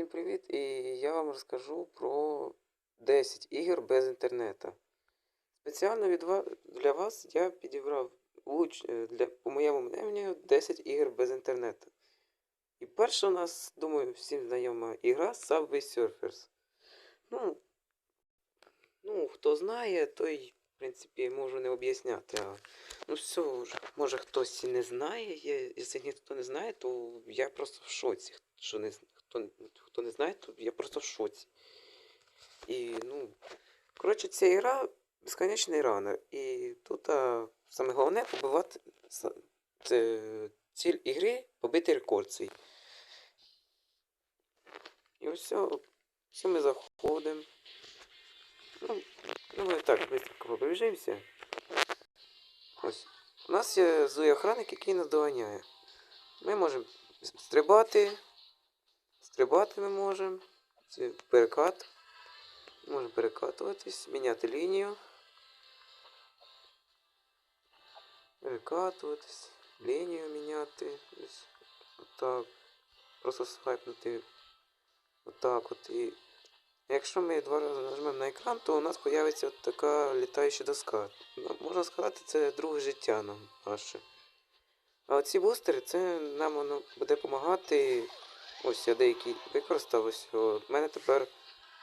Всім привіт! І я вам розкажу про 10 ігор без інтернету. Спеціально від ва- для вас я підібрав луч, е, для, по моєму мненню 10 ігор без інтернету. І перша у нас, думаю, всім знайома ігра Subway Surfers. Ну, ну, хто знає, той, в принципі, можу не об'ясняти. А, ну, все, може хтось і не знає. Якщо ніхто не знає, то я просто в шоці. Що не, з- хто, хто не знає, то я просто в шоці. І, ну, коротше, ця гра безконечний ранер. І тут а, саме головне побивати це, ціль ігри побити рекорд свій. І ось все, ми заходимо. Ну, ну ми так швидко пробіжимося. Ось. У нас є злий охранник, який нас доганяє. Ми можемо стрибати. Стрибати ми можемо. Це перекат. Можемо перекатуватись, міняти лінію. Перекатуватись, лінію міняти. Ось отак. Просто свайпнути отак от. І якщо ми два рази нажмемо на екран, то у нас з'явиться от така літаюча доска. Ну, Можна сказати, це друге життя нам наше. А оці бустери, це нам воно буде допомагати. Ось я деякі використав. Ось у мене тепер,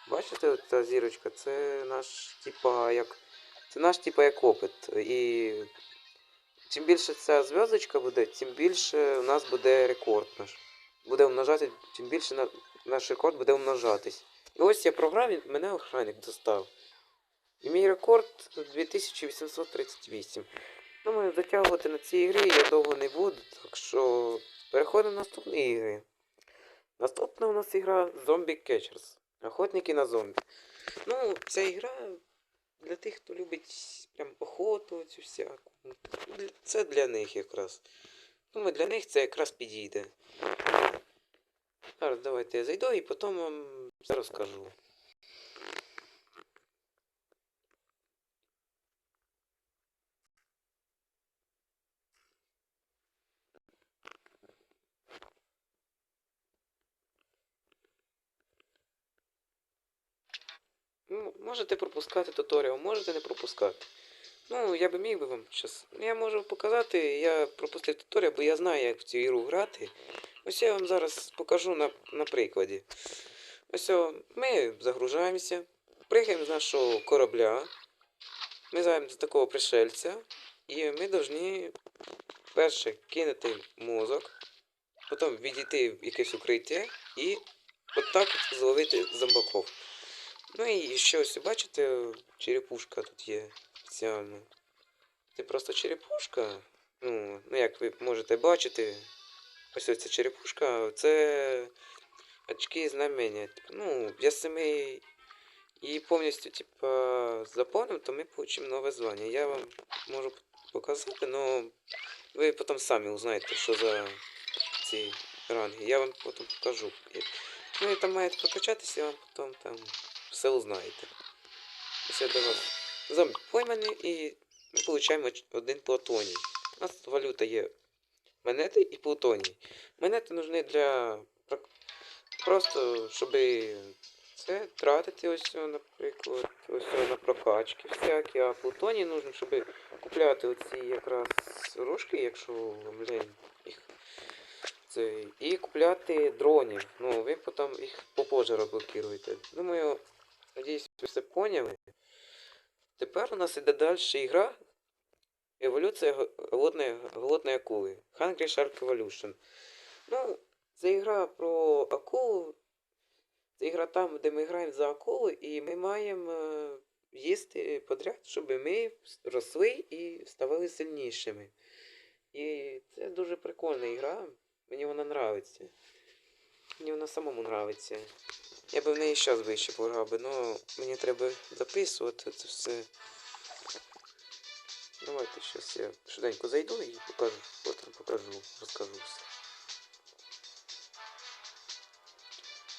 бачите, та зірочка, це наш типа як. Це наш типа як опит. І чим більше ця зв'язочка буде, тим більше у нас буде рекорд наш. Буде умножати, чим більше на, наш рекорд буде умножатись. І ось я програв, і мене охранник достав. І мій рекорд 2838. Думаю, затягувати на цій ігрі я довго не буду, так що переходимо до наступної ігри. Наступна у нас ігра Zombie Catchers. Охотники на зомбі. Ну, ця ігра для тих, хто любить прям охоту цю всяку. Це для них якраз. Думаю, для них це якраз підійде. Зараз давайте я зайду і потім вам все розкажу. Ну, можете пропускати туторіал, можете не пропускати. Ну, я би міг би вам щас. Я можу показати, я пропустив туторіал, бо я знаю, як в цю ігру грати. Ось я вам зараз покажу на, на прикладі. Ось о, ми загружаємося, пригаємо з нашого корабля. Ми займемо такого пришельця. І ми повинні перше кинути мозок, потім відійти в якесь укриття і отак от зловити зомбаков. Ну і ще ось бачите, черепушка тут є спеціально. Це просто черепушка. Ну, ну як ви можете бачити, ось ось ця черепушка, це очки знамення. Типу, Ну, якщо ми її повністю типа, заповнимо, то ми получимо нове звання. Я вам можу показати, але ви потім самі узнаєте, що за ці ранги. Я вам потім покажу. Ну і там маєте прокачатися, я вам потім там все узнаєте. Я до вас зомбі пойманий і ми получаємо один платоній. У нас валюта є монети і плутоній. Монети нужны для просто, щоб це тратити ось, наприклад, ось на прокачки всякі, а плутоній нужно, щоб купляти оці якраз рожки, якщо вам лень їх. І купляти дронів. Ну, ви потім їх попозже розблокуєте. Думаю, надіюсь, ви все поняли. Тепер у нас іде далі ігра. Еволюція голодної, голодної акули. Hungry Shark Evolution. Ну, це ігра про акулу. Це ігра там, де ми граємо за акулу, і ми маємо е, їсти подряд, щоб ми росли і ставали сильнішими. І це дуже прикольна ігра. Мені вона нравиться. Мені вона самому нравиться. Я би в неї зараз вище пограв би, але мені треба записувати це все. Давайте зараз я швиденько зайду і покажу, потім покажу, розкажу все.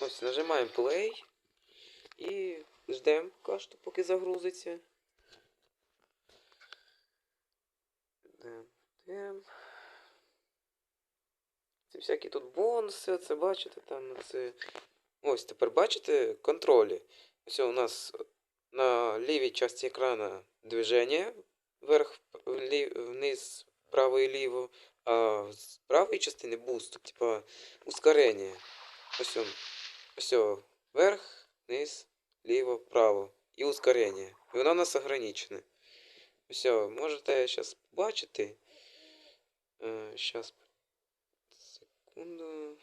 Ось нажимаємо play і ждемо що, поки загрузиться. Ждем, ждем. Всякі тут бонуси, це бачите, там це Ось тепер бачите контролі. Ось у нас на лівій часті екрана движення вверх, вниз, вправо і ліво, а з правої частини буст, типа ускорення. Ось он, ось вверх, вниз, ліво, вправо і ускорення. І воно у нас ограничене. О, можете зараз побачити. Зараз. Секунду.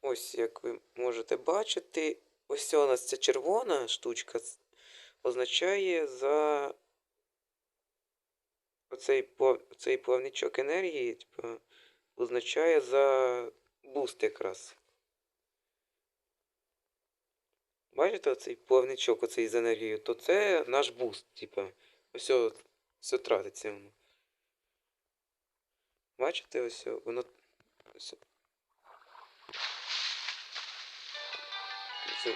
Ось як ви можете бачити, ось у нас ця червона штучка означає за оцей, плав- цей плавничок енергії, типу, означає за буст якраз. Бачите оцей плавничок оцей з енергією, то це наш буст, типу. Ось все тратиться воно. Бачите, ось воно. Ось. Ось.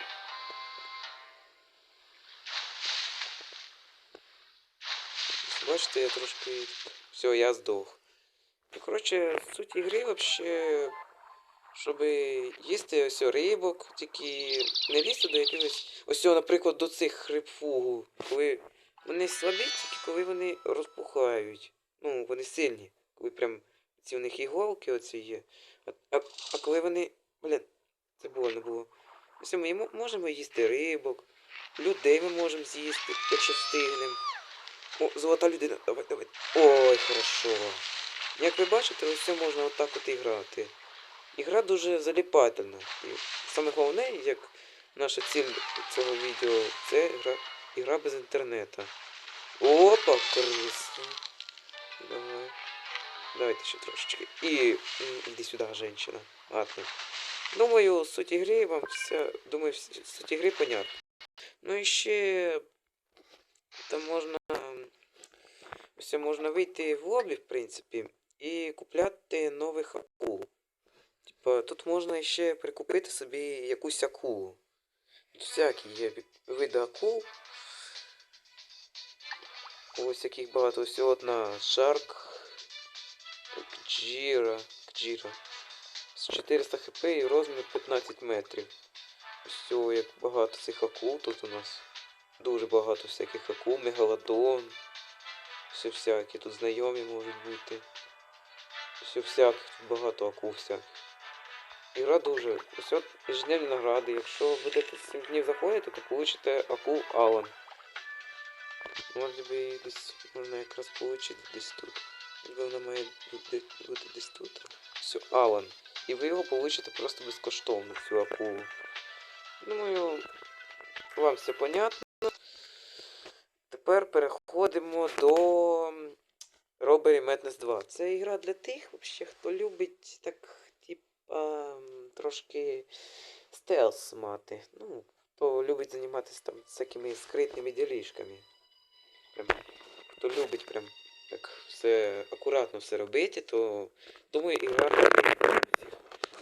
Бачите, я трошки. Все, я здох. Ну, коротше, суть ігри вообще, щоб їсти ось рибок, тільки не лізти до якихось. Ось, наприклад, до цих хрипфугу. Коли вони слабі, тільки коли вони розпухають. Ну, вони сильні. Коли прям ці у них іголки оці є. А, а, а коли вони. Блін, це больно було. Ось ми можемо їсти рибок, людей ми можемо з'їсти, якщо встигнемо. О, золота людина. Давай, давай. Ой, хорошо. Як ви бачите, це можна отак от і грати. Ігра дуже заліпательна. І саме головне, як наша ціль цього відео, це гра, ігра без інтернету. Опа, круто. Давай. Давайте ще трошечки. І іди сюди, женщина. Ладно. Думаю, суть ігри вам вся. Думаю, суть ігри понятна. Ну і ще там можна. Все можна вийти в лобі, в принципі, і купляти нових акул. Типа, тут можна ще прикупити собі якусь акулу. Тут всякі є види акул. Ось яких багато. Ось одна Шарк. Кджіра. Кджіра. З 400 хп і розмір 15 метрів. О, як багато цих акул тут у нас. Дуже багато всяких акул, мегалодон. Все всякі, тут знайомі можуть бути. Все всяких, тут багато акул всяких. Ігра дуже. Ось от награди. Якщо будете 7 днів заходити, то получите акул Алан. Може би десь можна якраз получити десь тут. Вона має Алан. І ви його получите просто безкоштовно, цю акулу. Думаю, вам все понятно. Тепер переходимо до Robbery Madness 2. Це ігра для тих, вообще, хто любить так, типа, трошки стелс мати. Ну, хто любить займатися там всякими скритними ділішками. Прям, хто любить прям так все акуратно все робити, то думаю, ігра для.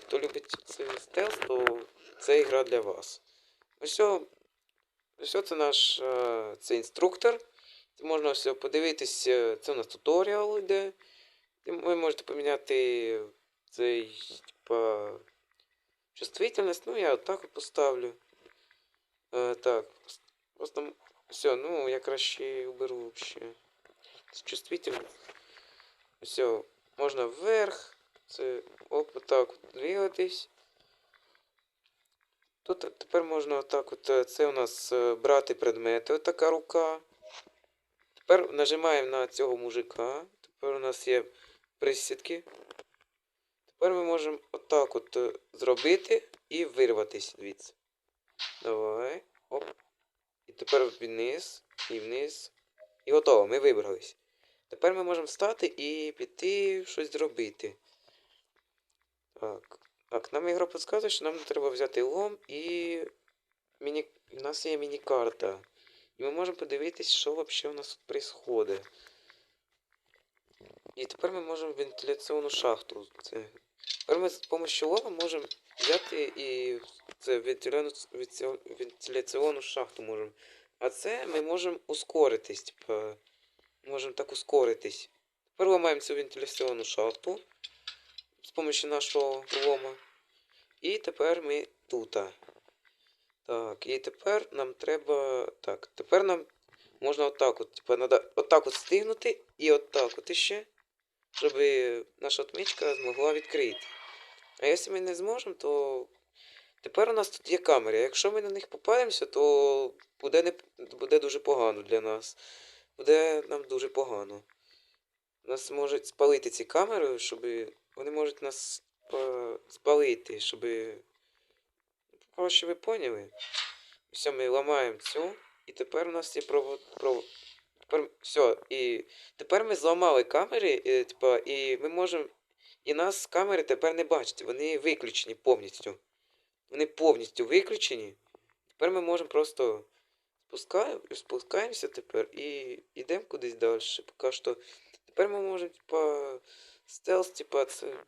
Хто любить цей стелс, то це ігра для вас. Ось о- це наш е, це інструктор. Можна все подивитись, е, це у нас туторіал йде. Ви можете поміняти цей, типа, чувствительність. Ну, я отак от поставлю. Е, так, просто все, ну я краще уберу вообще. Чувствительність. Все, можна вверх. Це оп, отак от двигатись. Тут тепер можна отак от. е, Це у нас е, брати предмети, отака рука. Тепер нажимаємо на цього мужика. Тепер у нас є присідки. Тепер ми можемо отак от е, зробити і вирватися звідси. Давай. Оп. І тепер вниз, і вниз. І готово, ми вибрались. Тепер ми можемо встати і піти щось зробити. Так. Так, нам ігра підказує, що нам треба взяти лом і. Міні... У нас є міні-карта. І ми можемо подивитись, що взагалі у нас тут відбувається. І тепер ми можемо вентиляційну шахту. Це... Тепер ми з допомогою лома можемо взяти і це вентиляційну, вентиляційну шахту можемо. А це ми можемо ускоритись. Типа, можемо так ускоритись. Тепер ламаємо цю вентиляційну шахту з допомогою нашого лома. І тепер ми тут. Так, і тепер нам треба. Так, тепер нам можна отак от, типа, надо отак от стигнути і отак от іще, щоб наша отмичка змогла відкрити. А якщо ми не зможемо, то тепер у нас тут є камери. Якщо ми на них попадемося, то буде, не... буде дуже погано для нас. Буде нам дуже погано. Нас можуть спалити ці камери, щоб. Вони можуть нас е, спалити, щоб. Коротше, ви поняли? Все, ми ламаємо цю. І тепер у нас є провод. провод... Тепер все. І тепер ми зламали камери, і, типа, і ми можемо. І нас камери тепер не бачать. Вони виключені повністю. Вони повністю виключені. Тепер ми можемо просто спускаємо, спускаємося тепер і йдемо кудись далі. Поки що. Тепер ми можемо, типа, стелс, типа, це.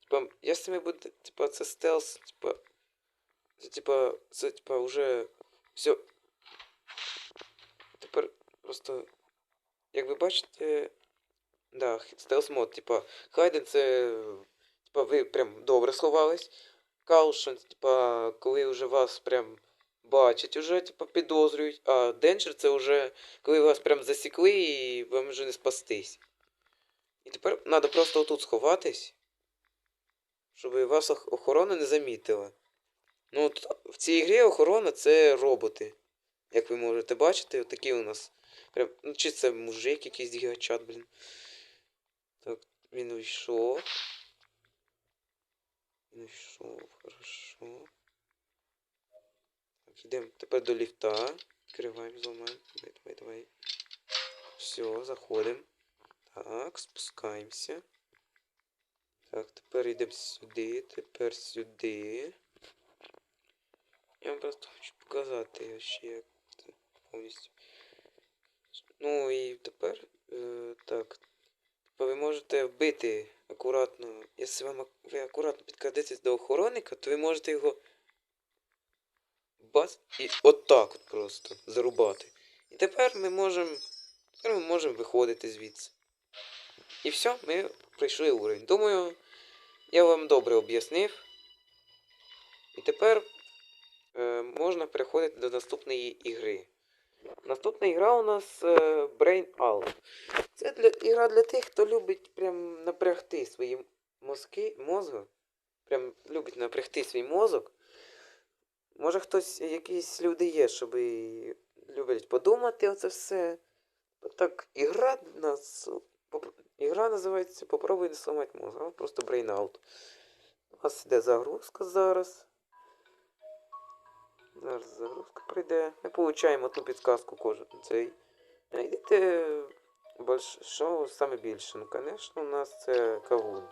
Типа, якщо ми буде, типа, це стелс, типа. Це, типа, це, типа, уже все. Тепер просто. Як ви бачите. Да, стелс мод, типа, Хайден це. Типа, ви прям добре сховались. Каушен, типа, коли вже вас прям бачать, уже, типа, підозрюють. А Денджер це вже коли вас прям засікли і вам вже не спастись. І тепер треба просто отут сховатись, щоб вас охорона не замітила. Ну, от в цій грі охорона це роботи. Як ви можете бачити, отакі у нас. Прям, ну, чи це мужик якийсь гігачат, блін. Так, він увійшов. Він увійшов, хорошо. Йдемо тепер до ліфта. Відкриваємо, зламаємо. Давай, давай, давай. Все, заходимо. Так, спускаємося. Так, тепер йдемо сюди, тепер сюди. Я вам просто хочу показати ще як це повністю. Ну і тепер е, так. Тепер ви можете вбити акуратно. Якщо вам ви акуратно підкрадетесь до охоронника, то ви можете його бац і отак от просто зарубати. І тепер ми можемо. Ми можемо виходити звідси. І все, ми пройшли уровень. Думаю, я вам добре об'яснив. І тепер е, можна переходити до наступної ігри. Наступна ігра у нас е, Brain Out. Це для, ігра для тих, хто любить прям напрягти свої мозки, мозги. Прям любить напрягти свій мозок. Може хтось, якісь люди є, щоб люблять подумати оце все. Так, ігра нас. поп- Ігра називається Попробуй не сломати мозг, а просто Out. У нас іде загрузка зараз. Зараз загрузка прийде. Ми получаємо одну підказку кожен цей. Больш... що саме більше? Ну, звісно, у нас це кавун.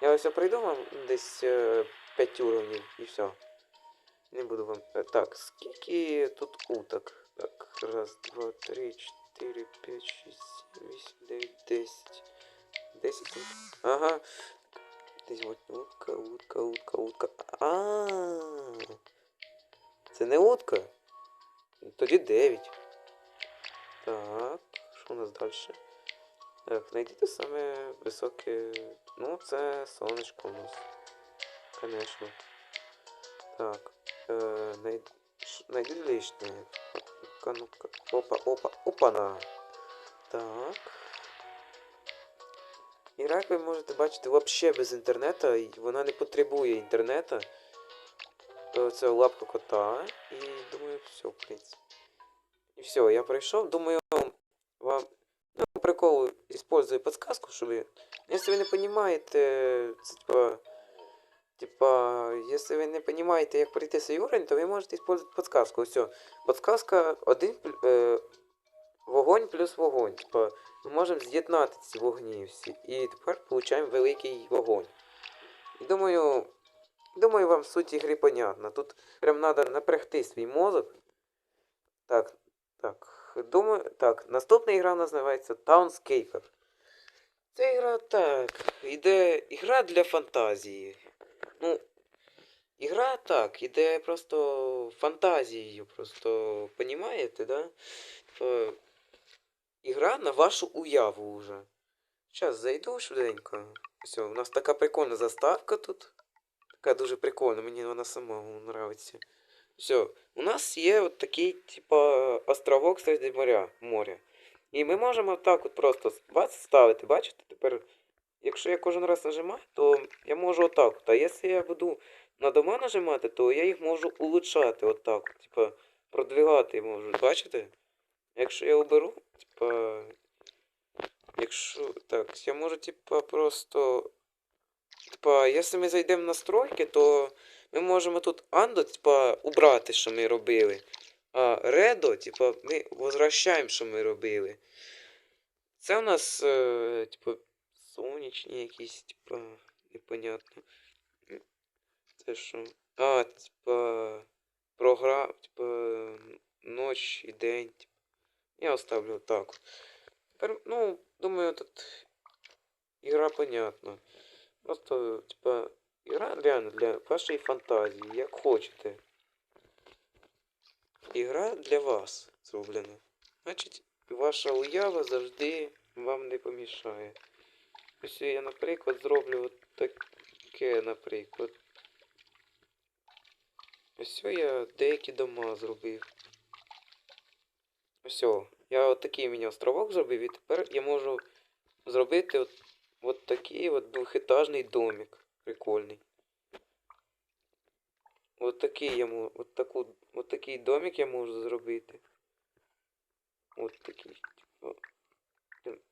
Я ось придумав десь 5 уровнів і все. Не буду вам. Так, скільки тут уток? Так, раз, два, три, чотири, п'ять, шість, сім, вісім, дев'ять, десять. Десять тут. Ага. Десь от утка, утка, утка, утка. А. Це не утка. Тоді 9. Так, що у нас далі? Так, знайдіть саме високе. Ну, це сонечко у нас. Конечно. Так. Е, най... Найди лишнє. Ну-ка, ну-ка. Опа, опа, опана. Так. Як ви можете бачити, взагалі без інтернету, вона не потребує інтернету. Е, Це лапка кота. І думаю, все, в принципі. І все, я пройшов. Думаю, вам. Ну, прикол, использую подсказку, щоб. Якщо ви не розумієте, це типа. Типа, якщо ви не розумієте, як пройти цей уровень, то ви можете использовать подсказку. Все. Подсказка один е, вогонь плюс вогонь. Типа, ми можемо з'єднати ці вогні всі. І тепер отримуємо великий вогонь. І думаю, думаю, вам суть ігри понятна. Тут прям треба напрягти свій мозок. Так, так. Думаю, так, наступна ігра називається Townscaper. Це ігра так. Іде ігра для фантазії. Ну, ігра так, іде просто фантазією, просто понімаєте, да? Типа, ігра на вашу уяву вже. Зараз зайду швиденько. Все, у нас така прикольна заставка тут. Така дуже прикольна, мені вона сама нравиться. Все, у нас є от такий, типа, островок серед моря, моря. І ми можемо так от просто вас ставити, бачите? Тепер, якщо я кожен раз нажимаю, то я можу отак. от. А якщо я буду на дома нажимати, то я їх можу улучшати отак. Типа, продвигати можу, бачите? Якщо я оберу, типа. Якщо. Так, я можу, типа, просто. Типа, якщо ми зайдемо в настройки, то ми можемо тут Андо, типа, убрати, що ми робили. А Редо, типа, ми возвращаємо, що ми робили. Це у нас, е, типа, сонячні якісь, типа, непонятно. Це що? А, типа, програм, типа, ноч і день. Типа. Я оставлю так. Тепер, ну, думаю, тут ігра понятна. Просто, типа, ігра реально для вашої фантазії, як хочете. Ігра для вас зроблена. Значить, ваша уява завжди вам не помішає. Ось я, наприклад, зроблю от таке, наприклад. Ось я деякі дома зробив. Ось, я от такий мені островок зробив, і тепер я можу зробити от, от такий от двохетажний домик. Прикольний. От такий я можу, от, таку, от такий домик я можу зробити. От такий,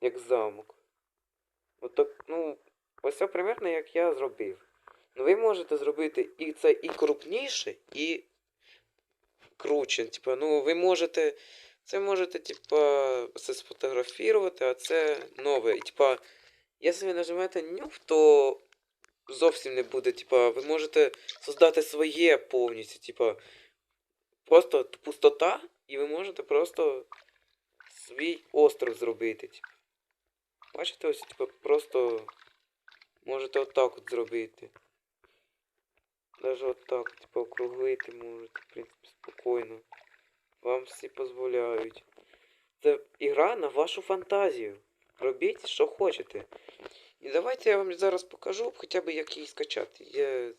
як замок. От так, ну, ось це примерно як я зробив. Ну ви можете зробити і це і крупніше, і круче. Типа, ну ви можете. Це можете, типа, це сфотографувати, а це нове. Типа, якщо ви нажмете нюх, то зовсім не буде, типа, ви можете создати своє повністю, типа, просто пустота, і ви можете просто свій остров зробити. Типа. Бачите, ось, типа, просто можете отак от зробити. Даже отак, типа, округлити можете, в принципі, спокійно. Вам всі дозволяють. Це ігра на вашу фантазію. Робіть, що хочете. І давайте я вам зараз покажу, хоча б як її скачати. Я...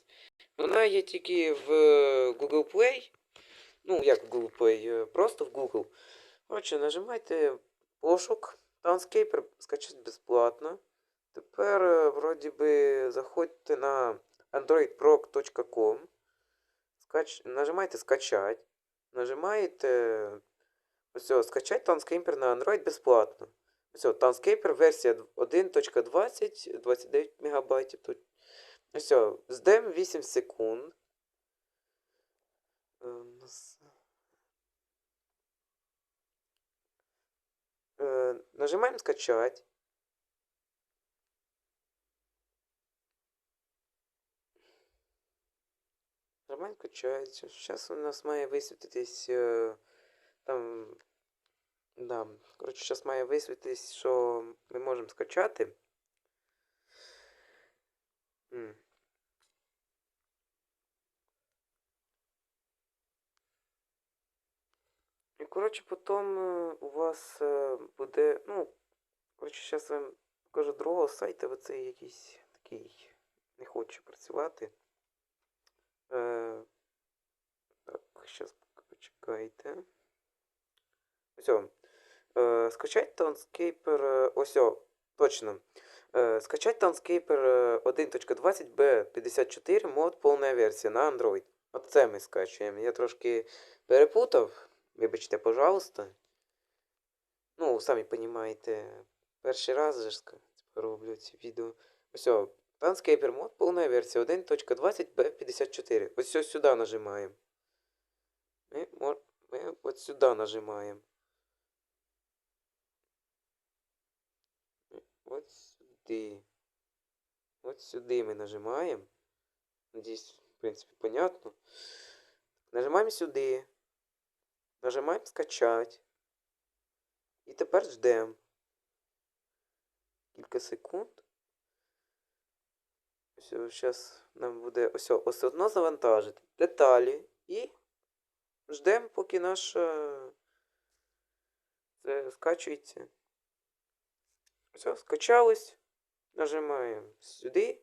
Вона є тільки в Google Play. Ну, як в Google Play, е, просто в Google. Отже, нажимайте пошук. Townscaper скачати безплатно. Тепер, е, вроді би, заходьте на androidproc.com. Скач... Нажимайте скачать. Нажимаєте. Ось, скачать Townscaper на Android безплатно. Ось, Townscaper версія 1.20, 29 МБ. Ось, ждем 8 секунд. Е, у нас- Е, Нажимаємо скачать. Нормально качається. Зараз у нас має висвітитись е, там. Да. Коротше, зараз має висвітитись, що ми можемо скачати. М. І, коротше, потім е, у вас е, буде. Ну, коротше, зараз вам покажу другого сайту, оцей якийсь такий не хоче працювати. Е, так, зараз почекайте. Ось. Е, скачать Townscaper. е, Ось, точно. Е, скачать Townscaper е, 1.20b54 мод повна версія на Android. Оце ми скачуємо. Я трошки перепутав. Вибачте, пожалуйста. Ну, самі розумієте, перший раз же роблю ці відео. Ось, Landscaper мод, повна версія 1.20b54. Ось ось сюди нажимаємо. Ми, ми от сюди нажимаємо. От сюди. От сюди ми нажимаємо. Надіюсь, в принципі, понятно. Нажимаємо сюди. Нажимаємо скачать. І тепер ждемо. Кілька секунд. Все, зараз нам буде ось, ось одно завантажити. Деталі. І ждемо, поки наша це скачується. Все, скачалось. Нажимаємо сюди.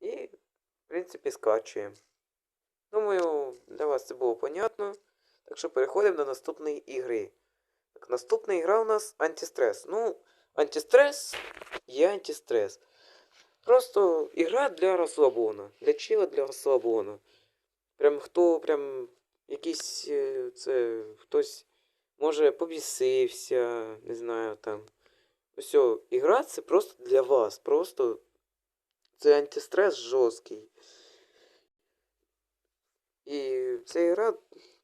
І, в принципі, скачуємо. Думаю, для вас це було понятно. Так що переходимо до наступної ігри. Так, наступна ігра у нас антистрес. Ну, антистрес є антистрес. Просто ігра для розслабона. Для чила для розслабона. Прям хто прям якийсь е, це хтось може побісився, не знаю там. Все, ігра це просто для вас. Просто це антистрес жорсткий. І ця ігра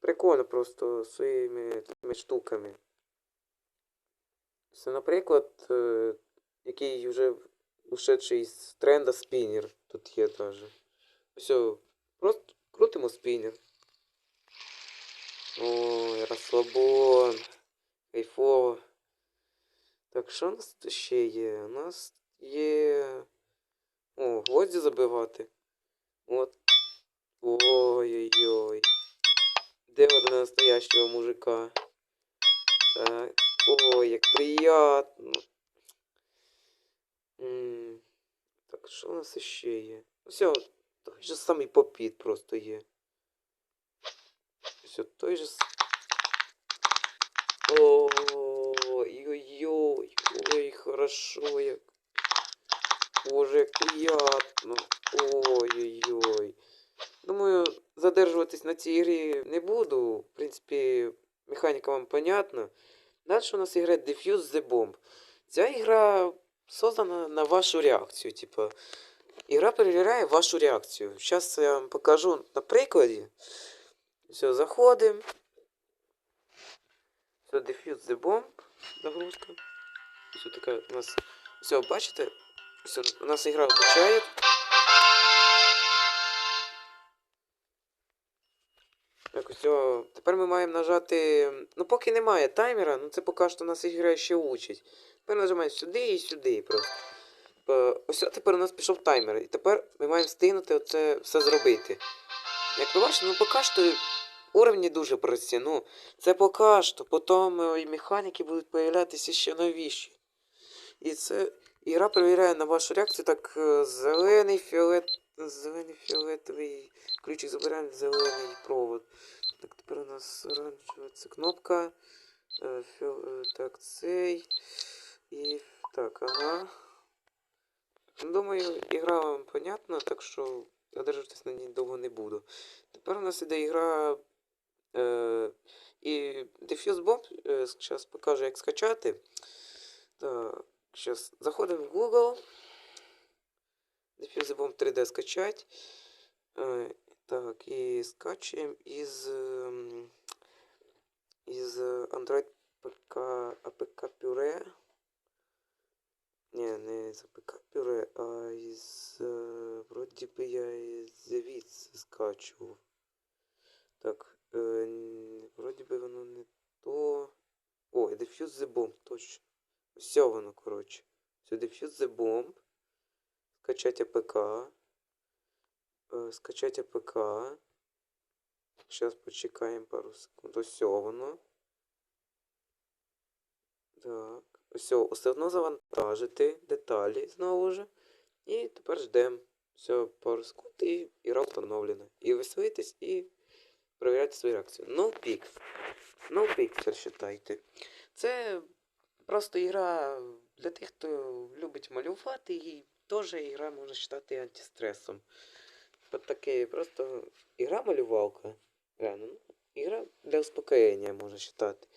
прикольна просто своїми такими штуками. Це, наприклад, е, який вже ушедший з тренда спіннер. Тут є даже. Все, просто крутимо спіннер. Ой, розслабон. Кайфово. Так, що у нас ще є? У нас є. О, гвозді забивати. От. Ой-ой-ой. Де до настоящего мужика? Так. Ой, як приятно. М, Так, що у нас ще є? Все, той же самий попіт просто є. Все, той же. с- Ой-ой-ой. Ой, хорошо як. Боже, як приятно. Ой-ой-ой. Думаю, задержуватись на цій грі не буду. В принципі, механіка вам понятна. Далі у нас ігра Defuse the Bomb. Ця ігра создана на вашу реакцію. Типа, ігра перевіряє вашу реакцію. Зараз я вам покажу на прикладі. Все, заходимо. Все, Defuse the Bomb. Загрузка. Все така у нас. Все, бачите? Все, у нас ігра обучає. Тепер ми маємо нажати. Ну, поки немає таймера, ну це поки що нас ігра ще учить. Тепер нажимаємо сюди і сюди просто. Е, Ось тепер у нас пішов таймер. І тепер ми маємо встигнути оце все зробити. Як ви бачите, ну поки що уровні дуже прості. Ну, це поки що, потім е, і механіки будуть появлятися ще новіші. І це ігра перевіряє на вашу реакцію так е, зелений, фіолет, зелений, фіолетовий, ключик забираємо, зелений провод. Так, тепер у нас оранжева це кнопка. Е, е, так, цей. І так, ага. Думаю, ігра вам понятна, так що задержуватись на ній довго не буду. Тепер у нас іде ігра. Е, і Diffuse Bomb, е, зараз покажу, як скачати. Так, зараз заходимо в Google. Diffuse Bomb 3D скачать. Е, так, і скачуємо із, із Android ПК APK Pure. Не, не з APK Pure, а із. е, Вроді би я звідси скачував. Так, е, вроді би воно не то. О, Diffuse the Bomb, точно. Все воно, коротше. Все, Diffuse the Bomb. Скачать АПК. Е, Скачать АПК. Зараз почекаємо пару секунд. Ось воно. Так. Все, все одно завантажити деталі знову ж. І тепер ждемо. Все, пару секунд і ігра встановлена. І веселитесь, і перевіряйте свою реакцію. No Pix. No Pixel, считайте. Це просто ігра для тих, хто любить малювати, і теж ігра можна вважати антистресом. От таке просто ігра малювалка. Реально, ну, ігра для успокоєння можна вважати.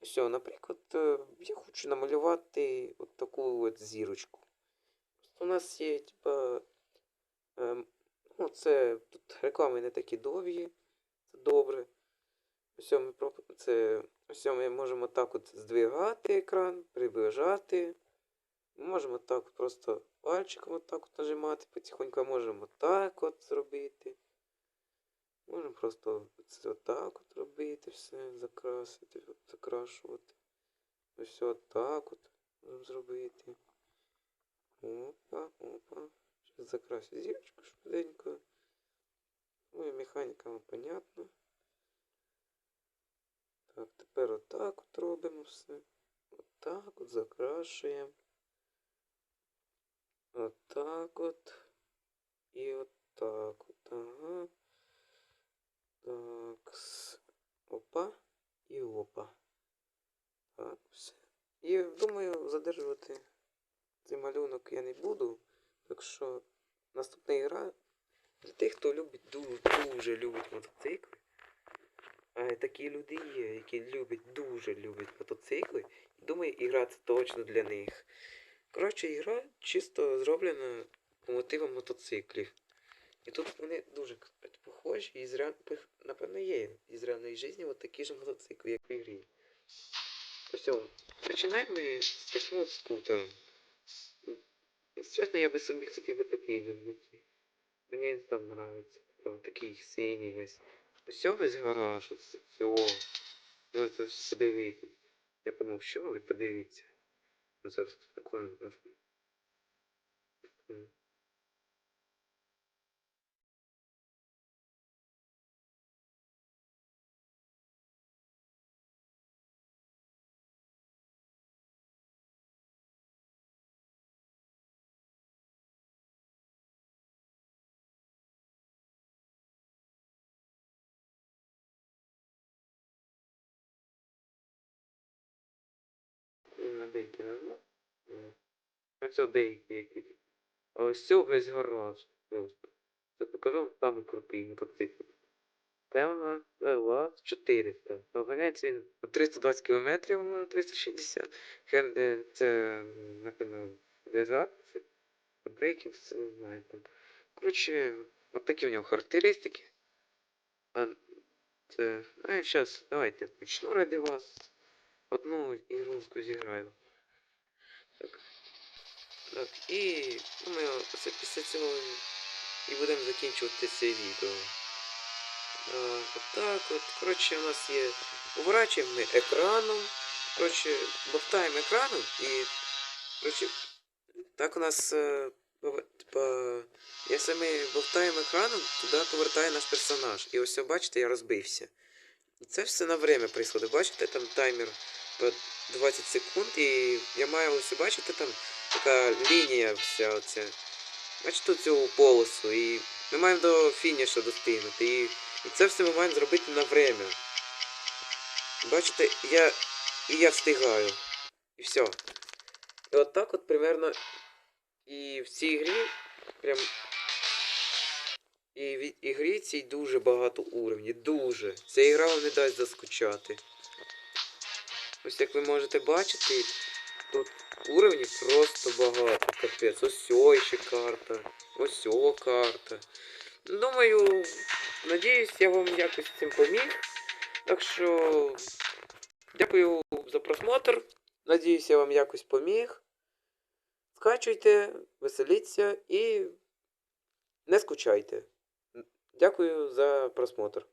Все, наприклад, е, я хочу намалювати от таку от зірочку. Просто у нас є, типа. Ем, ну, це тут реклами не такі довгі. Це добре. Ось ми, це, ось ми можемо так от здвигати екран, приближати. Ми можемо так просто пальчиком от так от нажимати, потихоньку можемо так от зробити. Можемо просто це отак от робити, все, закрасити, закрашувати. Ось отак от можемо зробити. Опа, опа. Зараз закрасю зірочку швиденько. Ну і механіка вам понятна. Так, тепер отак от робимо все. Отак от закрашуємо. Отак от. І от так от, ага. Так. Опа. І опа. Так, все. І думаю, задержувати цей малюнок я не буду. Так що наступна гра для тих, хто любить дуже, дуже любить мотоцикли. А такі люди є, які люблять, дуже люблять мотоцикли. Думаю, ігра це точно для них. Коротше, ігра чисто зроблена по мотивам мотоциклів. І тут вони дуже похожі і з напевно є із реальної житті от такі ж мотоцикли, як в ігрі. Ось, починаємо ми з такого скутера. Чесно, я би собі хотів би такий вибити. Мені він там нравиться. Там такий синій весь. Ось весь гараж, всього. Ну, ось ось подивіться. Я подумав, що ви подивіться. Ну, це таке. На деякі назва. Ось деякі які. А ось це весь гараж. Просто. Це покажу там крутий мотоцикл. Темна ЛАЗ 400. Доганяється він 320 км на 360. Хен, е, це, напевно, дезак, брейкінг, це не знаю там. Коротше, от такі в нього характеристики. А це, а я зараз, давайте почну ради вас. Одну ігрушку зіграю. Так. Так, і думаю, це після цього і будемо закінчувати це відео. Отак от. Коротше, у нас є. Уворачуємо ми екраном. Коротше, бовтаємо екраном і. Коротше, так у нас. е, Типа, якщо ми бовтаємо екраном, туди повертає наш персонаж. І ось бачите, я розбився. І це все на время происходит. Бачите, там таймер по 20 секунд, і я маю ось бачите там така лінія вся оця. Бачите цю полосу. І ми маємо до фінішу достигнути. І, і це все ми маємо зробити на время. Бачите, я. І я встигаю. І все. І от так от примерно. І в цій грі прям. І в ігрі цій дуже багато уровнів. Дуже. Ця ігра вам не дасть заскучати. Ось як ви можете бачити, тут уровнів просто багато. Капець. Ось ось ще карта. Ось о карта. Думаю, надіюсь, я вам якось цим поміг. Так що. Дякую за просмотр. Надіюсь, я вам якось поміг. Скачуйте, веселіться і не скучайте. Дякую за просмотр.